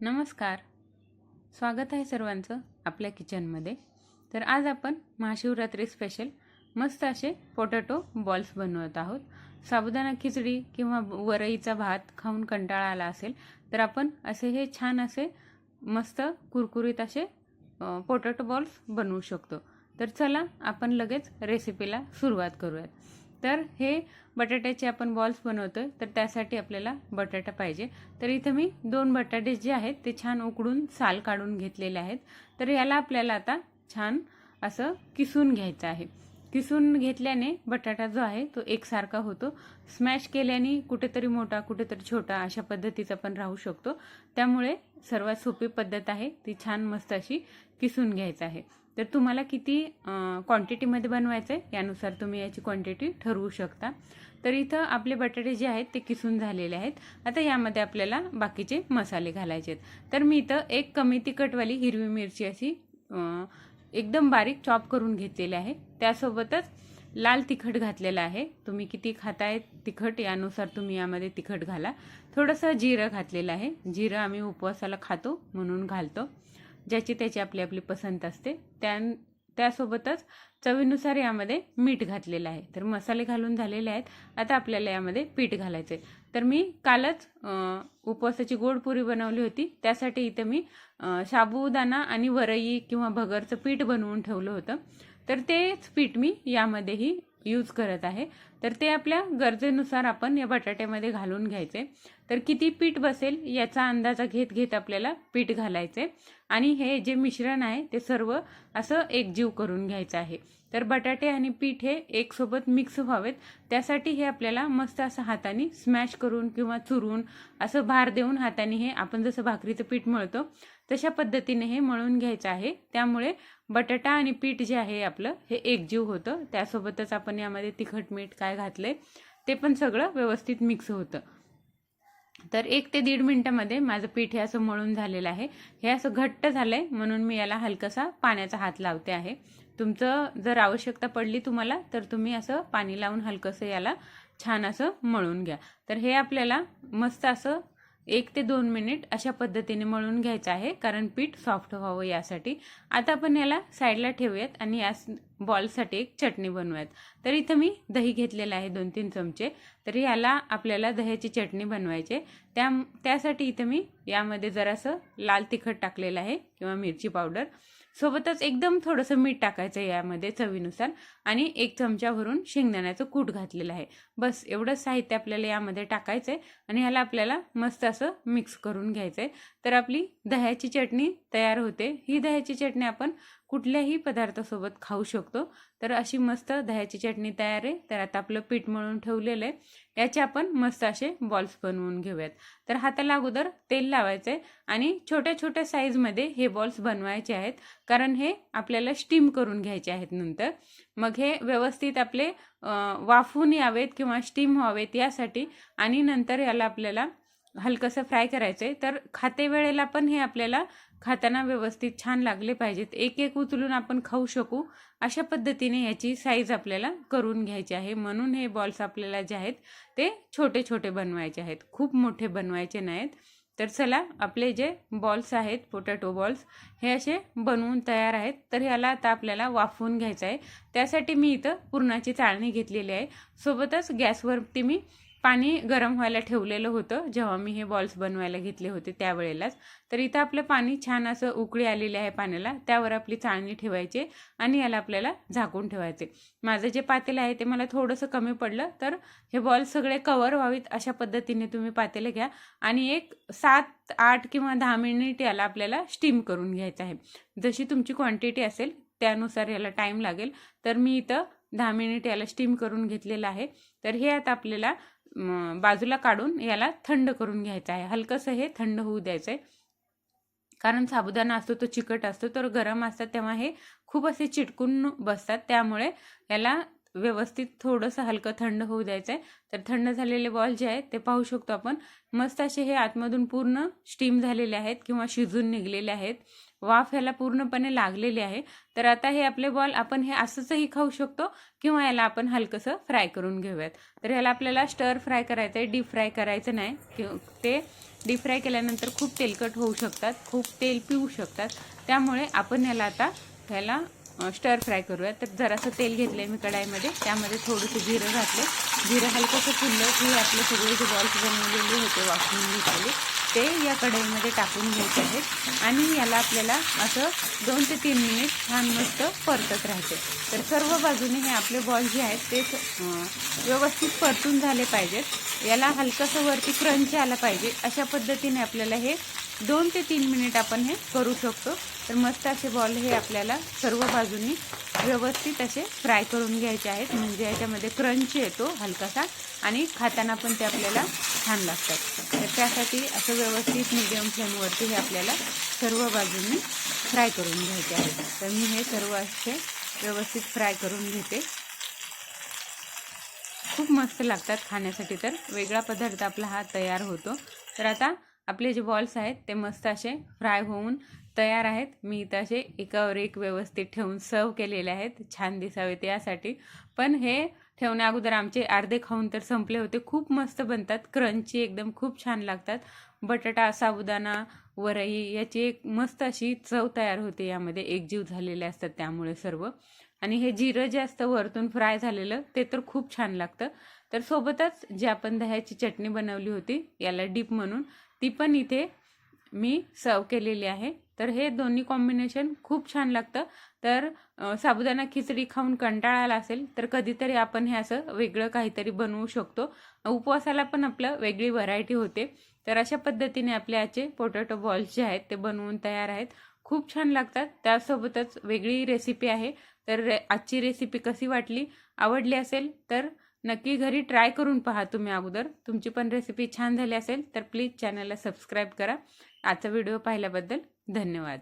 नमस्कार. स्वागत आहे सर्वांचं आपल्या किचनमध्ये. तर आज आपण महाशिवरात्री स्पेशल मस्त असे पोटॅटो बॉल्स बनवत आहोत. साबुदाणा खिचडी किंवा वरईचा भात खाऊन कंटाळा आला असेल तर आपण असे हे छान असे मस्त कुरकुरीत असे पोटॅटो बॉल्स बनवू शकतो. तर चला आपण लगेच रेसिपीला सुरुवात करूयात. तर हे बटाट्याचे आपण बॉल्स आहे तर त्यासाठी आपल्याला बटाटा पाहिजे. तर इथं मी दोन बटाटे जे आहेत ते छान उकडून साल काढून घेतलेले आहेत. तर याला आपल्याला आता छान असं किसून घ्यायचं आहे. किसून घेतल्याने बटाटा जो आहे तो एकसारखा होतो. स्मॅश केल्याने कुठेतरी मोठा कुठेतरी छोटा अशा पद्धतीचा पण राहू शकतो. त्यामुळे सर्वात सोपी पद्धत आहे ती छान मस्त अशी किसून घ्यायचं आहे. तर तुम्हाला किती क्वांटिटीमध्ये बनवायचं आहे यानुसार तुम्ही याची क्वांटिटी ठरवू शकता. तर इथं आपले बटाटे जे आहेत ते किसून झालेले आहेत. आता यामध्ये आपल्याला बाकीचे मसाले घालायचे आहेत. तर मी इथं एक कमी तिखटवाली हिरवी मिरची अशी एकदम बारीक चॉप करून घेतलेली आहे. त्यासोबतच लाल तिखट घातलेलं आहे. तुम्ही किती खाताय तिखट यानुसार तुम्ही यामध्ये तिखट घाला. थोडंसं जिरं घातलेलं आहे. जिरं आम्ही उपवासाला खातो म्हणून घालतो. ज्याची त्याची आपली आपली पसंत असते त्या त्यासोबतच चवीनुसार यामध्ये मीठ घातलेलं आहे. तर मसाले घालून झालेले आहेत. आता आपल्याला यामध्ये पीठ घालायचं आहे तर मी कालच उपवासाची गोड पुरी बनवली होती. त्यासाठी इथं मी साबुदाणा आणि वरई किंवा भगरचं पीठ बनवून ठेवलं होतं. तर तेच पीठ मी यामध्येही यूज करत आहे. तर ते आपल्या गरजेनुसार आपण या बटाट्यामध्ये घालून घ्यायचे. तर किती पीठ बसेल याचा अंदाजा घेत घेत आपल्याला पीठ घालायचे. आणि हे जे मिश्रण आहे ते सर्व असं एकजीव करून घ्यायचं आहे. तर बटाटे आणि पीठ हे एकसोबत मिक्स व्हावेत. त्यासाठी हे आपल्याला मस्त असं हाताने स्मॅश करून किंवा चुरून असं भार देऊन हाताने हे आपण जसं भाकरीचं पीठ मळतो तशा पद्धतीने हे मळून घ्यायचं आहे. त्यामुळे बटाटा आणि पीठ जे आहे आपलं हे एकजीव होतं. त्यासोबतच आपण यामध्ये तिखट मीठ काय घातलंय ते पण सगळं व्यवस्थित मिक्स होतं. तर एक ते दीड मिनटामध्ये माझं पीठ हे असं मळून झालेलं आहे. हे असं घट्ट झालंय म्हणून मी याला हलकासा पाण्याचा हात लावते आहे. तुमचं जर आवश्यकता पडली तुम्हाला तर तुम्ही असं पाणी लावून हलकंसं याला छान असं मळून घ्या. तर हे आपल्याला मस्त असं एक ते दोन मिनिट अशा पद्धतीने मळून घ्यायचं आहे कारण पीठ सॉफ्ट व्हावं यासाठी. आता आपण याला साईडला ठेवूयात आणि या बॉलसाठी एक चटणी बनवूयात. तर इथं मी दही घेतलेलं आहे दोन तीन चमचे. तर याला आपल्याला दह्याची चटणी बनवायची त्या त्यासाठी इथं मी यामध्ये जरासं लाल तिखट टाकलेलं आहे किंवा मिरची पावडर. सोबतच एकदम थोडंसं मीठ टाकायचं यामध्ये चवीनुसार आणि एक चमचा भरून शेंगदाण्याचं कूट घातलेलं आहे. बस एवढंच साहित्य आपल्याला यामध्ये टाकायचं आहे आणि ह्याला आपल्याला मस्त असं मिक्स करून घ्यायचं आहे तर आपली दह्याची चटणी तयार होते. ही दह्याची चटणी आपण कुठल्याही पदार्थासोबत खाऊ शकतो. तर अशी मस्त दह्याची चटणी तयार आहे. तर आता आपलं पीठ मळून ठेवलेलं आहे. याचे आपण मस्त असे बॉल्स बनवून घेऊयात. तर हाताला अगोदर तेल लावायचं आहे आणि छोट्या छोट्या साईजमध्ये हे बॉल्स बनवायचे आहेत. कारण हे आपल्याला स्टीम करून घ्यायचे आहेत नंतर. मग हे व्यवस्थित आपले वाफून यावेत किंवा स्टीम व्हावेत यासाठी आणि नंतर याला आपल्याला हलकंसं फ्राय करायचं आहे तर खाते वेळेला पण हे आपल्याला खाताना व्यवस्थित छान लागले पाहिजेत. एक एक उचलून आपण खाऊ शकू. अशा पद्धतीने याची साईज आपल्याला करून घ्यायची आहे. म्हणून हे बॉल्स आपल्याला जे आहेत ते छोटे छोटे बनवायचे आहेत. खूप मोठे बनवायचे नाहीत. तर चला आपले जे बॉल्स आहेत पोटॅटो बॉल्स हे असे बनवून तयार आहेत. तर ह्याला आता आपल्याला वाफवून घ्यायचं आहे. त्यासाठी मी इथं पुरणाची चाळणी घेतलेली आहे. सोबतच गॅसवरती मी पाणी गरम व्हायला ठेवलेलं होतं. जेव्हा मी हे बॉल्स बनवायला घेतले होते त्यावेळेलाच. तर इथं आपलं पाणी छान असं उकळी आलेले आहे पाण्याला. त्यावर आपली चाळणी ठेवायची आणि याला आपल्याला झाकून ठेवायचे. माझं जे पातेलं आहे ते मला थोडंसं कमी पडलं. तर हे बॉल्स सगळे कवर व्हावीत अशा पद्धतीने तुम्ही पातेलं घ्या. आणि एक सात आठ किंवा दहा मिनिट याला आपल्याला स्टीम करून घ्यायचं आहे. जशी तुमची क्वांटिटी असेल त्यानुसार याला टाईम लागेल. तर मी इथं दहा मिनिट याला स्टीम करून घेतलेलं आहे. तर हे आता आपल्याला बाजूला काढून याला थंड करून घ्यायचं आहे. हलकंसं हे थंड होऊ द्यायचं आहे कारण साबुदाणा असतो तो चिकट असतो तर गरम असतात तेव्हा हे खूप असे चिटकून बसतात. त्यामुळे याला व्यवस्थित थोडंसं हलकं थंड होऊ द्यायचं आहे तर थंड झालेले बॉल जे आहेत ते पाहू शकतो आपण. मस्त असे हे आतमधून पूर्ण स्टीम झालेले आहेत किंवा शिजून निघलेले आहेत. वाफ ह्याला पूर्णपणे लागलेली आहे. तर आता हे आपले बॉल आपण हे असंचही खाऊ शकतो किंवा याला आपण हलकंसं फ्राय करून घेऊयात. तर ह्याला आपल्याला स्टर फ्राय करायचं आहे डीप फ्राय करायचं नाही. कि ते डीप फ्राय केल्यानंतर खूप तेलकट होऊ शकतात खूप तेल पिऊ शकतात. त्यामुळे आपण ह्याला आता ह्याला स्टर फ्राय करूया तर जरासं तेल घेतलं आहे मी कढाईमध्ये. त्यामध्ये थोडंसं जिरं घातलं जिरं हलकंसं फुललं की आपले सगळे जे बॉल्स बनवलेले होते वाफवून घेतलेले ते या कढईमध्ये टाकून घ्यायचे आहेत. आणि याला आपल्याला असं दोन ते तीन मिनिट छान मस्त परतत राहते तर सर्व बाजूने हे आपले बॉल जे आहेत ते व्यवस्थित परतून झाले पाहिजेत. याला हलकंसं वरती क्रंच आला पाहिजे. अशा पद्धतीने आपल्याला हे दोन ते तीन मिनिट आपण हे करू शकतो. तर मस्त असे बॉल हे आपल्याला सर्व बाजूनी व्यवस्थित असे फ्राय करून घ्यायचे आहेत. म्हणजे याच्यामध्ये क्रंच येतो हलकासा आणि खाताना पण ते आपल्याला छान लागतात. तर त्यासाठी असं व्यवस्थित मिडियम फ्लेमवरती हे आपल्याला सर्व बाजूंनी फ्राय करून घ्यायचे आहेत. तर मी हे सर्व असे व्यवस्थित फ्राय करून घेते. खूप मस्त लागतात खाण्यासाठी तर. वेगळा पदार्थ आपला हा तयार होतो. तर आता आपले जे बॉल्स आहेत ते मस्त असे फ्राय होऊन तयार आहेत. मी इथं असे एकावर एक व्यवस्थित ठेवून सर्व केलेले आहेत. छान दिसावेत यासाठी. पण हे ठेवण्या अगोदर आमचे अर्धे खाऊन तर संपले होते. खूप मस्त बनतात. क्रंची एकदम खूप छान लागतात. बटाटा साबुदाणा वरई याची एक मस्त अशी चव तयार होते यामध्ये. एकजीव झालेले असतात त्यामुळे सर्व. आणि हे जिरं जे असतं वरतून फ्राय झालेलं ते तर खूप छान लागतं. तर सोबतच जी आपण दह्याची चटणी बनवली होती याला डीप म्हणून ती पण इथे मी सर्व केलेली आहे. तर हे दोन्ही कॉम्बिनेशन खूप छान लागतं. तर साबुदाणा खिचडी खाऊन कंटाळा आला असेल तर कधीतरी आपण हे असं वेगळं काहीतरी बनवू शकतो. उपवासाला पण आपलं वेगळी व्हरायटी होते. तर अशा पद्धतीने आपले आजचे पोटॅटो बॉल्स जे आहेत ते बनवून तयार आहेत. खूप छान लागतात. त्यासोबतच वेगळी रेसिपी आहे. तर रे- आजची रेसिपी कशी वाटली? आवडली असेल तर नक्की घरी ट्राय करून पहा तुम्ही अगोदर. तुमची पण रेसिपी छान झाली असेल तर प्लीज चॅनलला सबस्क्राईब करा. आजचा व्हिडिओ पाहिल्याबद्दल धन्यवाद.